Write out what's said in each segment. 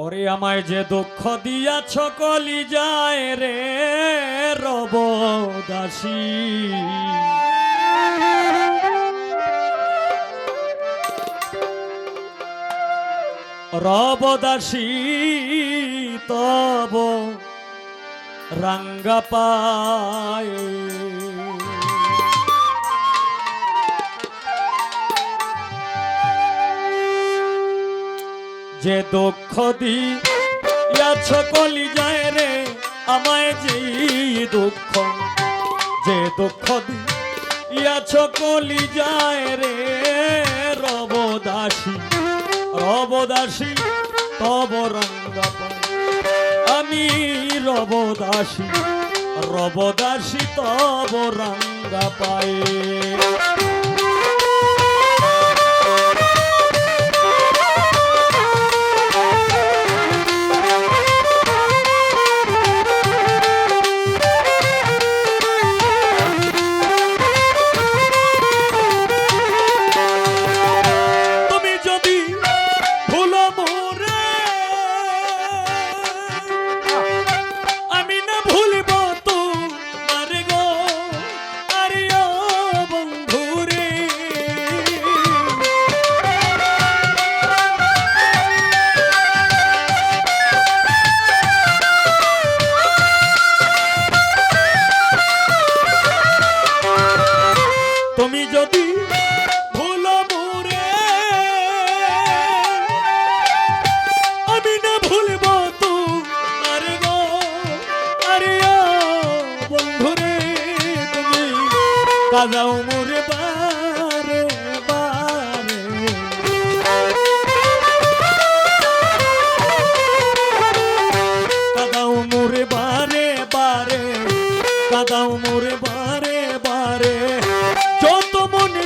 ওরে আমায় যে দুঃখ দিয়াছ কলি যায় রে রব দাসী রব দাসী তব রঙ্গ পায় যে দুঃখ দিয়াছ কলি যায় রে, আমায় যে দুঃখ যে দুঃখ দিয়াছ কলি যায় রে রবদাসী রবদাসী তব রঙ্গ আমি রবদাসী রবদাসী তব রঙ্গ পায়ে যদি ভুলো মোরে, আমি না ভুলব তোমার গো। আরে ও বন্ধুরে, তুমি কাদাও মোরে বারে বারে। কাদাও মোরে বারে বারে কাদাও মোরে বারে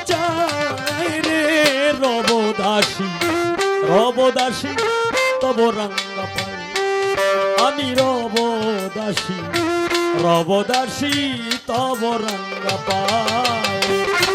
চায় রে রবদাসী রবদাসী তব রঙ্গা পাই আমি রবদাসী রবদাসী তব রঙ্গা পাই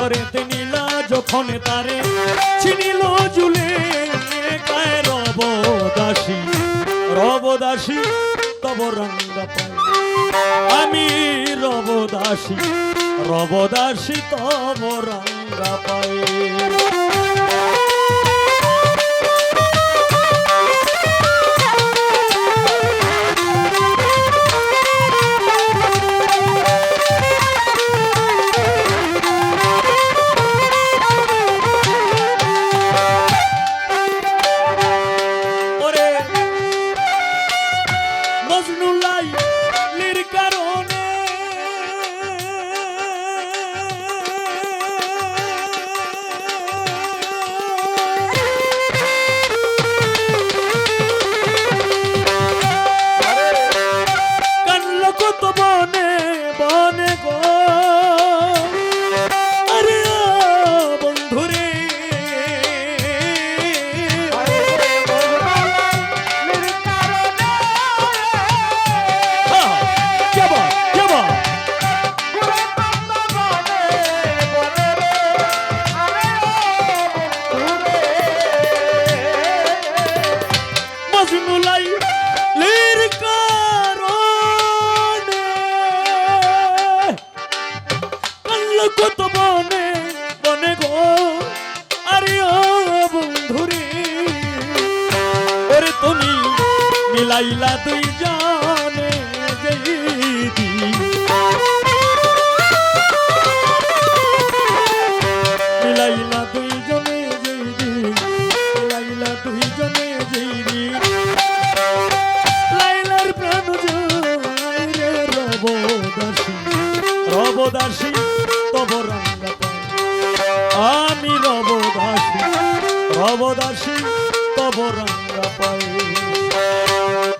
মিশরেতে নীলা যখন তারে চিনিল জুলে কায় রবদাসী রবদাসী তব রঙ্গ পাই আমি রবদাসী রবদাসী তব রঙ্গা পাই নুলাই লির কারণে কাল কত মনে মনে গো, আরে ও বন্ধুরে। ওরে তুমি মিলাইলা দুই যা রবদাসী তব রঙ্গা পাই।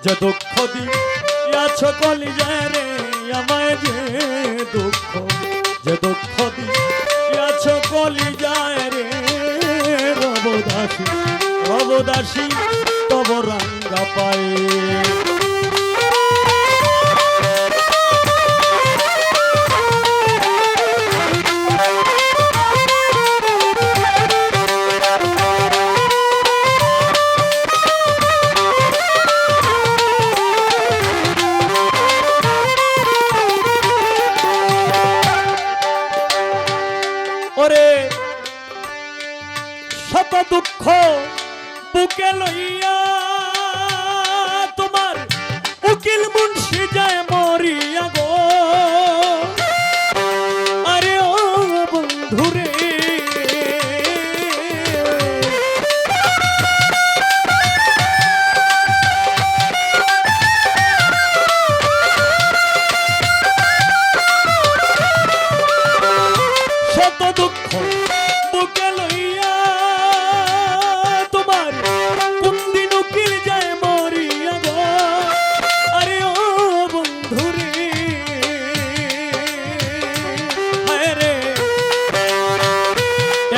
যে দুঃখ দিয়াছ কলি যায় রে আমায় যে দুঃখ যে দুঃখ দিয়াছ কলি যায় রে রবদাসী রবদাসী তব রঙ্গা পায়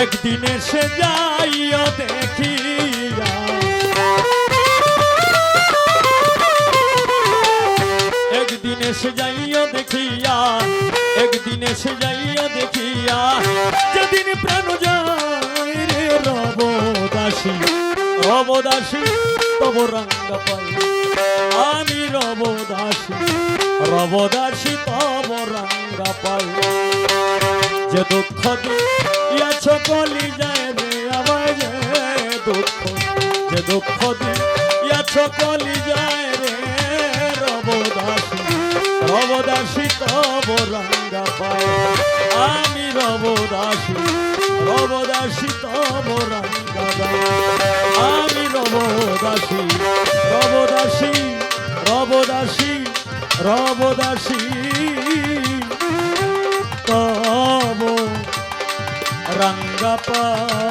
একদিন এসে যাইও দেখিয়া। একদিন এসে যাইও দেখিয়া, একদিন এসে যাইও দেখিয়া। যেদিন প্রাণ যায় রে রবদাসী রবদাসী তব রঙ্গ পাই। আমি রবদাসী রবদাসী তব রঙ্গ পাই। যে দুঃখ দিয়াছ কলি যায় রে আমায় যে দুঃখ যে দুঃখ দিয়াছ কলি যায় রে রবদাসী রবদাসী তব রঙ্গা পায়। আমি রবদাসী রবদাসী তব রঙ্গা পায়। আমি রবদাসী রবদাসী রবদাসী রবদাসী রঙ্গপা